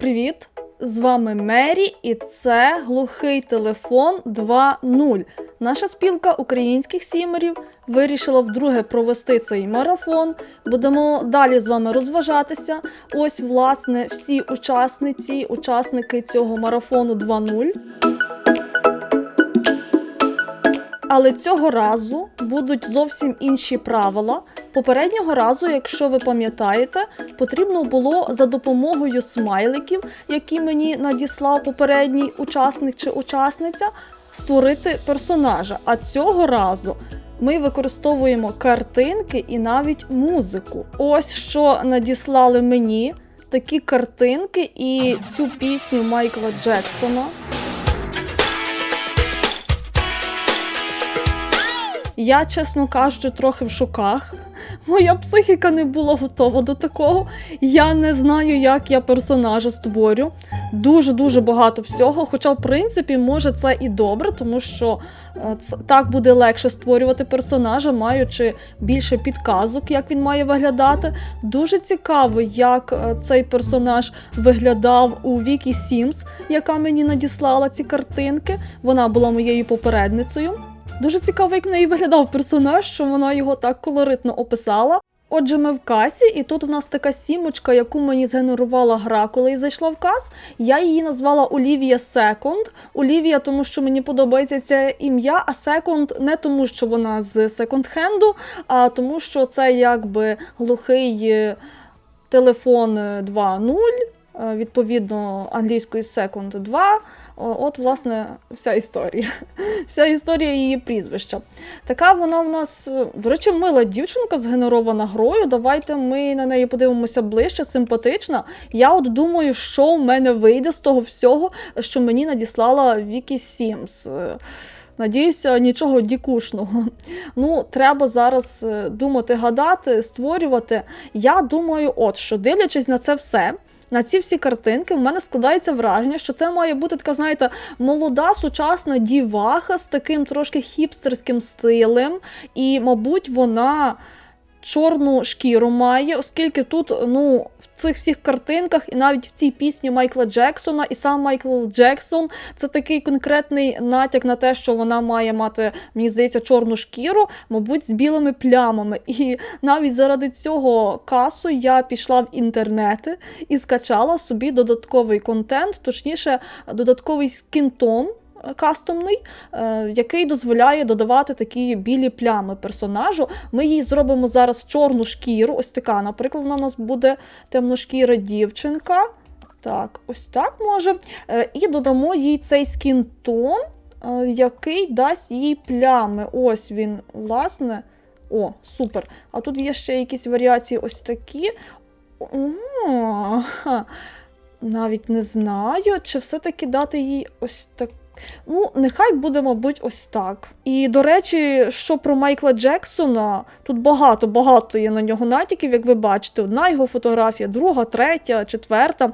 Привіт! З вами Мері, і це глухий телефон 2.0. Наша спілка українських сімерів вирішила вдруге провести цей марафон. Будемо далі з вами розважатися. Ось, власне, всі учасниці, учасники цього марафону 2.0. Але цього разу будуть зовсім інші правила. Попереднього разу, якщо ви пам'ятаєте, потрібно було за допомогою смайликів, які мені надіслав попередній учасник чи учасниця, створити персонажа. А цього разу ми використовуємо картинки і навіть музику. Ось що надіслали мені такі картинки і цю пісню Майкла Джексона. Я, чесно кажучи, трохи в шоках. Моя психіка не була готова до такого. Я не знаю, як я персонажа створю. Дуже-дуже багато всього. Хоча, в принципі, може це і добре, тому що е, так буде легше створювати персонажа, маючи більше підказок, як він має виглядати. Дуже цікаво, як е, цей персонаж виглядав у Вікі Сімс, яка мені надіслала ці картинки. Вона була моєю попередницею. Дуже цікаво, як в неї виглядав персонаж, що вона його так колоритно описала. Отже, ми в касі, і тут в нас така сімочка, яку мені згенерувала гра, коли я зайшла в кас. Я її назвала Олівія Секонд. Олівія, тому що мені подобається це ім'я, а Секонд не тому, що вона з секонд-хенду, а тому, що це якби глухий е, телефон е, 2.0, е, відповідно англійською Second 2. О, От, власне, вся історія. Вся історія її прізвища. Така вона в нас, е, до речі, мила дівчинка згенерована грою. Давайте ми на неї подивимося ближче, симпатична. Я от думаю, що в мене вийде з того всього, що мені надіслала Вікі Сімс. Е, Надіюся, нічого дікушного. Ну, треба зараз е, думати, гадати, створювати. Я думаю, от що дивлячись на це все. На ці всі картинки в мене складається враження, що це має бути така, знаєте, молода сучасна діваха з таким трошки хіпстерським стилем, і, мабуть, вона чорну шкіру має, оскільки тут, ну, в цих всіх картинках, і навіть в цій пісні Майкла Джексона, і сам Майкл Джексон це такий конкретний натяк на те, що вона має мати, мені здається, чорну шкіру, мабуть, з білими плямами. І навіть заради цього касу я пішла в інтернети і скачала собі додатковий контент, точніше, додатковий скінтон. Кастомний, е, який дозволяє додавати такі білі плями персонажу. Ми їй зробимо зараз чорну шкіру. Ось така, наприклад, вона у нас буде темношкіра дівчинка. Так, ось так може. Е, І додамо їй цей скінтон, е, який дасть їй плями. Ось він, власне. О, супер. А тут є ще якісь варіації ось такі. О. Навіть не знаю, чи все-таки дати їй ось так. Ну, нехай буде, мабуть, ось так. І до речі, що про Майкла Джексона, тут багато-багато є на нього натяків, як ви бачите. Одна його фотографія, друга, третя, четверта.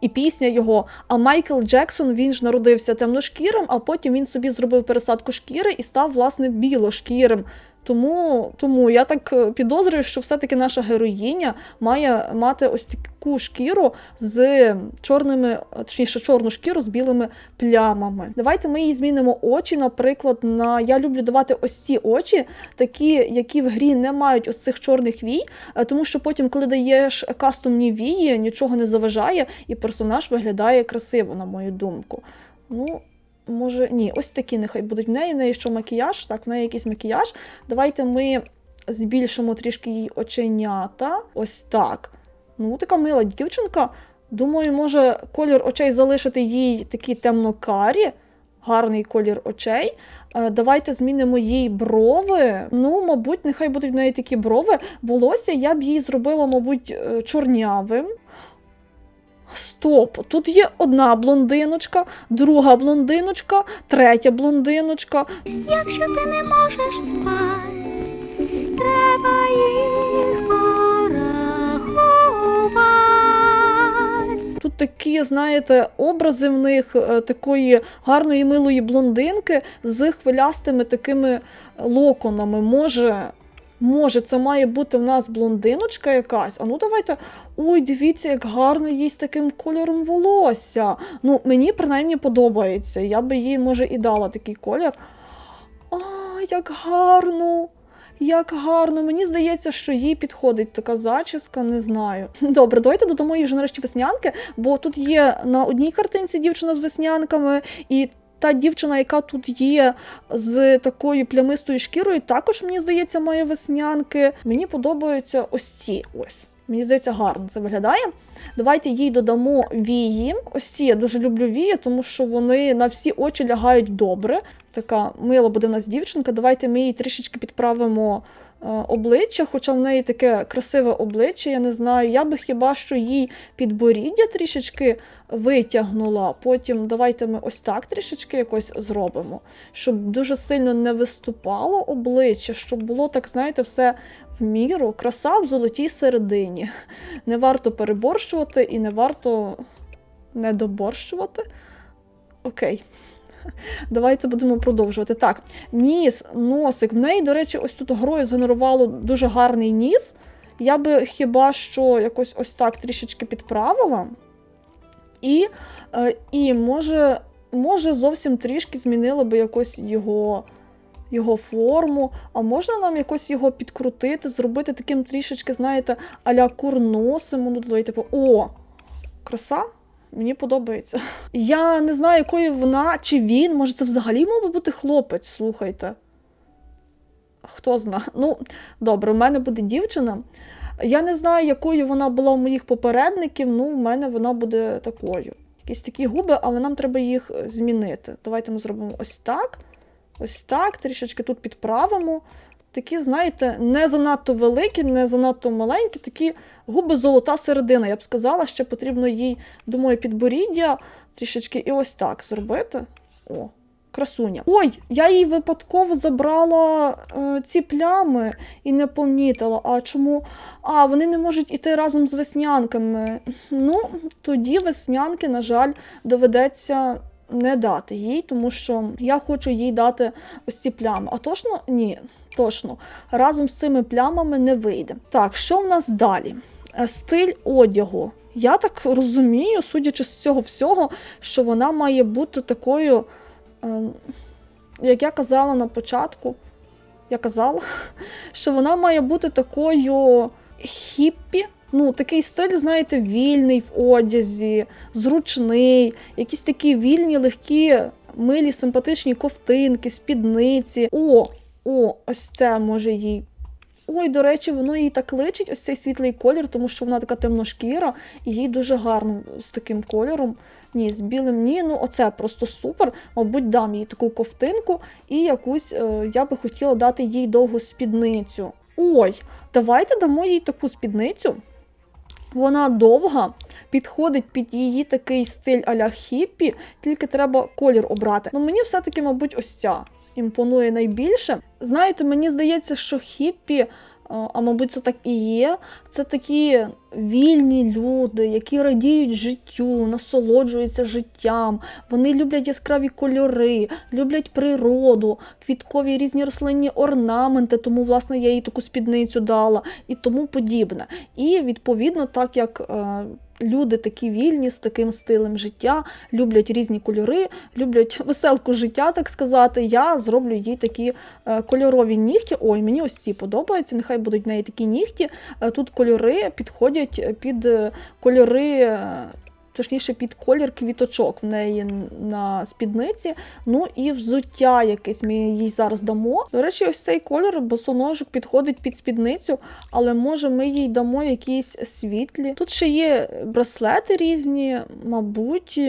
І пісня його. А Майкл Джексон він ж народився темношкірим, а потім він собі зробив пересадку шкіри і став, власне, білошкірим. Тому, тому я так е, підозрюю, що все-таки наша героїня має мати ось таку шкіру з чорними, точніше, чорну шкіру з білими плямами. Давайте ми їй змінимо очі, наприклад, на я люблю давати ось ці очі, такі, які в грі не мають ось цих чорних вій, е, тому що потім, коли даєш кастомні вії, нічого не заважає, і персонаж виглядає красиво, на мою думку. Ну, Може, ні, ось такі нехай будуть в неї. В неї що макіяж, так, в неї якийсь макіяж. Давайте ми збільшимо трішки її оченята. Ось так. Ну, така мила дівчинка. Думаю, може колір очей залишити їй такі темно-карі, гарний колір очей. Е, Давайте змінимо їй брови. Ну, мабуть, нехай будуть в неї такі брови. Волосся я б їй зробила, мабуть, е, чорнявим. Стоп, тут є одна блондиночка, друга блондиночка, третя блондиночка. Якщо ти не можеш спати, треба їх порахувати. Тут такі, знаєте, образи в них е, такої гарної милої блондинки з хвилястими такими локонами. Може, Може, це має бути в нас блондиночка якась. А ну давайте. Ой, дивіться, як гарно їй з таким кольором волосся. Ну, мені принаймні подобається. Я би їй, може, і дала такий колір. А, як гарно! Як гарно, мені здається, що їй підходить така зачіска, не знаю. Добре, давайте додамо їй вже нарешті веснянки, бо тут є на одній картинці дівчина з веснянками, і та дівчина, яка тут є з такою плямистою шкірою, також мені здається, має веснянки. Мені подобаються ось ці ось. Мені здається, гарно це виглядає. Давайте їй додамо вії. Ось ці я дуже люблю вії, тому що вони на всі очі лягають добре. Така мила буде в нас дівчинка. Давайте ми їй трішечки підправимо обличчя, хоча в неї таке красиве обличчя, я не знаю. Я би хіба що їй підборіддя трішечки витягнула. Потім давайте ми ось так трішечки якось зробимо, щоб дуже сильно не виступало обличчя, щоб було так, знаєте, все в міру. Краса в золотій середині. Не варто переборщувати і не варто недоборщувати. Окей. Давайте будемо продовжувати. Так, ніс, носик. В неї, до речі, ось тут грою згенерувало дуже гарний ніс. Я би хіба що якось ось так трішечки підправила. І, е, і може, може, зовсім трішки змінила би якось його, його форму. А можна нам якось його підкрутити, зробити таким трішечки, знаєте, аля курносим. Ну, додати, типу, о, краса? Мені подобається. Я не знаю, якою вона чи він. Може, це взагалі мав би бути хлопець, слухайте. Хто зна. Ну, добре, у мене буде дівчина. Я не знаю, якою вона була у моїх попередників. Ну, в мене вона буде такою. Якісь такі губи, але нам треба їх е, змінити. Давайте ми зробимо ось так. Ось так, трішечки тут підправимо. Такі, знаєте, не занадто великі, не занадто маленькі, такі губи золота середина. Я б сказала, ще потрібно їй, думаю, підборіддя трішечки і ось так зробити. О, красуня. Ой, я їй випадково забрала е, ці плями і не помітила. А чому? А, вони не можуть іти разом з веснянками. Ну, тоді веснянки, на жаль, доведеться не дати їй, тому що я хочу їй дати ось ці плями. А точно ні, точно. Разом з цими плямами не вийде. Так, що в нас далі? Е, Стиль одягу. Я так розумію, судячи з цього всього, що вона має бути такою, е, як я казала на початку, я казала, що вона має бути такою хіппі. Ну, такий стиль, знаєте, вільний в одязі, зручний, якісь такі вільні, легкі, милі, симпатичні ковтинки, спідниці. О, о, ось це може їй. Ой, до речі, воно їй так личить, ось цей світлий колір, тому що вона така темношкіра, і їй дуже гарно з таким кольором. Ні, з білим ні, ну оце просто супер. Мабуть, дам їй таку ковтинку і якусь е, я би хотіла дати їй довгу спідницю. Ой, давайте дамо їй таку спідницю. Вона довга, підходить під її такий стиль аля хіппі, тільки треба колір обрати. Ну мені все-таки, мабуть, ось ця імпонує найбільше. Знаєте, мені здається, що хіппі, е, а мабуть, це так і є. Це такі вільні люди, які радіють життю, насолоджуються життям. Вони люблять яскраві кольори, люблять природу, квіткові різні рослинні орнаменти, тому, власне, я їй таку спідницю дала і тому подібне. І відповідно, так як. Люди такі вільні з таким стилем життя, люблять різні кольори, люблять веселку життя, так сказати. Я зроблю їй такі е, кольорові нігті. Ой, мені ось ці подобаються. Нехай будуть в неї такі нігті. Е, Тут кольори підходять під е, кольори. Е, Точніше, під колір квіточок в неї на спідниці. Ну і взуття якесь ми їй зараз дамо. До речі, ось цей колір босоножок підходить під спідницю, але може ми їй дамо якісь світлі. Тут ще є браслети різні, мабуть.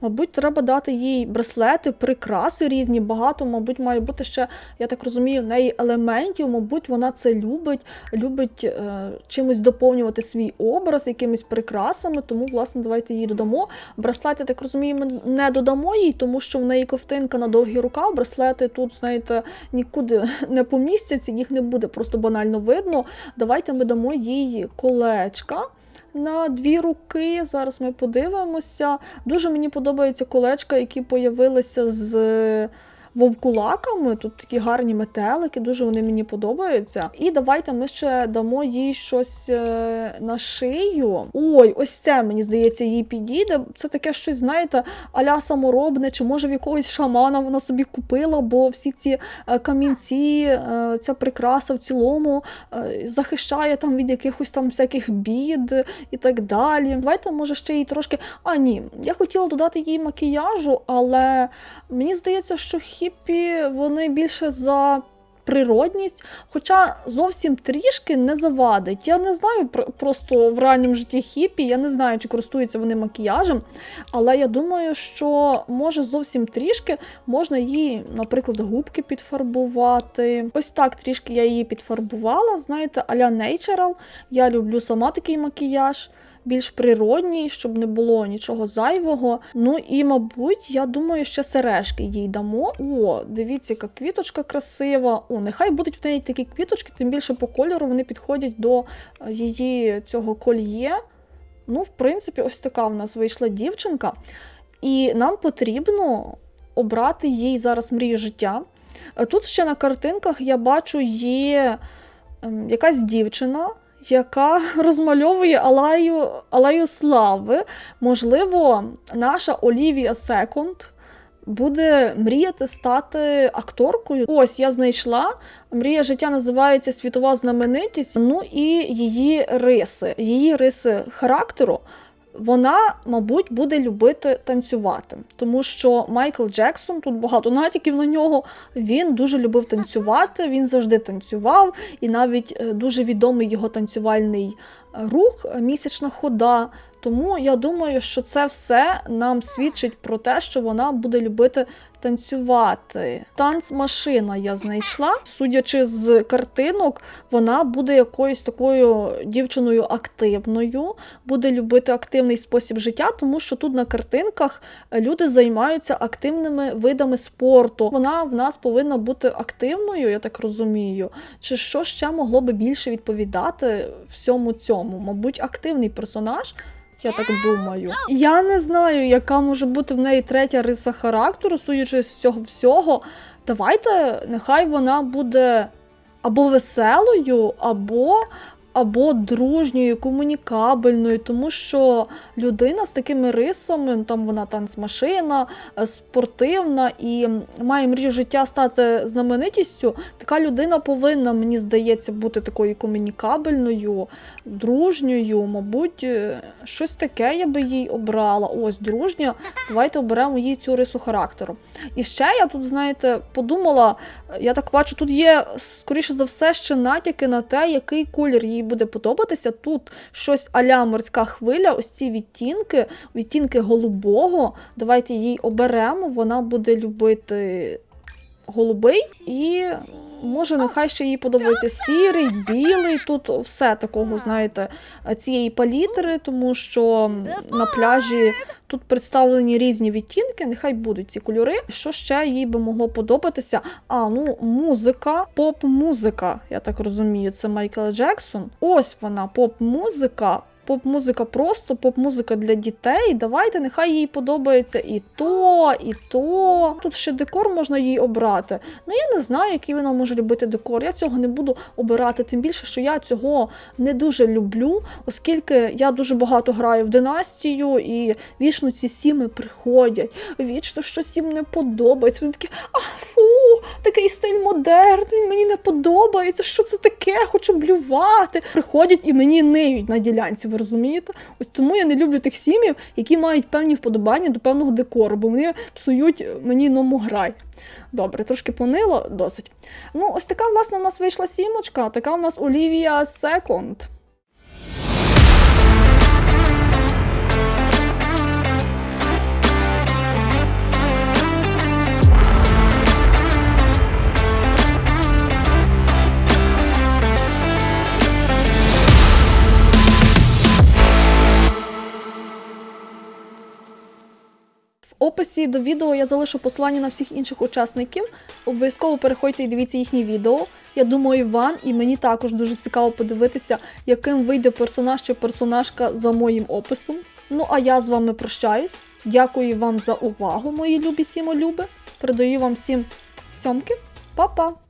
Мабуть, треба дати їй браслети, прикраси різні. Багато, мабуть, має бути ще, я так розумію, в неї елементів. Мабуть, вона це любить, любить е, чимось доповнювати свій образ, якимись прикрасами. Тому, власне, давайте їй додамо. Браслет, я так розумію, ми не додамо їй, тому що в неї ковтинка на довгі рукав. Браслети тут, знаєте, нікуди не помістяться, їх не буде просто банально видно. Давайте ми дамо їй колечка на дві руки. Зараз ми подивимося. Дуже мені подобаються колечка, які появилися з вовкулаками. Тут такі гарні метелики, дуже вони мені подобаються. І давайте ми ще дамо їй щось е, на шию. Ой, ось це мені здається, їй підійде. Це таке щось, знаєте, аля саморобне, чи може в якогось шамана вона собі купила, бо всі ці е, камінці, е, ця прикраса в цілому захищає там від якихось там всяких бід і так далі. Давайте, може, ще їй трошки. А, ні, я хотіла додати їй макіяжу, але мені здається, що хіпі вони більше за. Природність, хоча зовсім трішки не завадить. Я не знаю просто в ранньому житті хіпі, я не знаю, чи користуються вони макіяжем, але я думаю, що може зовсім трішки можна їй, наприклад, губки підфарбувати. Ось так трішки я її підфарбувала. Знаєте, аля Natural. Я люблю сама такий макіяж. Більш природній, щоб не було нічого зайвого. Ну і, мабуть, я думаю, ще сережки їй дамо. О, дивіться, яка квіточка красива. О, нехай будуть в неї такі квіточки, тим більше по кольору вони підходять до е, її цього кольє. Ну, в принципі, ось така в нас вийшла дівчинка. І нам потрібно обрати їй зараз мрію життя. Е, Тут ще на картинках я бачу є ем, якась дівчина, яка розмальовує алею, алею слави. Можливо, наша Олівія Секунд буде мріяти стати акторкою. Ось я знайшла. Мрія життя називається Світова знаменитість. Ну і її риси, її риси характеру. Вона, мабуть, буде любити танцювати, тому що Майкл Джексон, тут багато натяків на нього. Він дуже любив танцювати, він завжди танцював, і навіть е, дуже відомий його танцювальний е, рух е, місячна хода. Тому я думаю, що це все нам свідчить про те, що вона буде любити танцювати. Танцмашина я знайшла. Судячи з картинок, вона буде якоюсь такою дівчиною активною, буде любити активний спосіб життя, тому що тут на картинках люди займаються активними видами спорту. Вона в нас повинна бути активною, я так розумію. Чи що ще могло би більше відповідати всьому цьому? Мабуть, активний персонаж. Я так думаю. Я не знаю, яка може бути в неї третя риса характеру, судячи з цього всього. Давайте, нехай вона буде або веселою, або, або дружньою, комунікабельною, тому що людина з такими рисами, там вона танцмашина, е, спортивна і має мрію життя стати знаменитістю. Така людина повинна, мені здається, бути такою комунікабельною, дружньою, мабуть, е, щось таке я би їй обрала. Ось дружня. Давайте оберемо їй цю рису характеру. І ще я тут, знаєте, подумала, я так бачу, тут є, скоріше за все, ще натяки на те, який колір їй буде подобатися. Тут щось аля морська хвиля, ось ці відтінки, відтінки голубого. Давайте їй оберемо, вона буде любити голубий і. Може, нехай ще їй подобається сірий, білий. Тут все такого, знаєте, цієї палітри, тому що на пляжі тут представлені різні відтінки, нехай будуть ці кольори. Що ще їй би могло подобатися? А, ну, музика, поп-музика, я так розумію, це Майкл Джексон. Ось вона, поп-музика. Поп-музика просто, поп-музика для дітей. Давайте, нехай їй подобається і то, і то. Тут ще декор можна їй обрати. Ну я не знаю, який вона може любити декор. Я цього не буду обирати. Тим більше, що я цього не дуже люблю, оскільки я дуже багато граю в династію, і вічно ці сіми приходять. Вічно щось їм не подобається. Вони такі, а фу, такий стиль модерн, він мені не подобається. Що це таке? Хочу блювати. Приходять і мені ниють на ділянці. Розумієте? Ось тому я не люблю тих сім'їв, які мають певні вподобання до певного декору, бо вони псують мені ному грай. Добре, трошки понило, досить. Ну, ось така, власне, в нас вийшла сімочка, така в нас Олівія Секонд. Описі до відео я залишу посилання на всіх інших учасників. Обов'язково переходьте і дивіться їхні відео. Я думаю, вам і мені також дуже цікаво подивитися, яким вийде персонаж чи персонажка за моїм описом. Ну а я з вами прощаюсь. Дякую вам за увагу, мої любі сімолюби. Передаю вам всім цьомки. Па-па!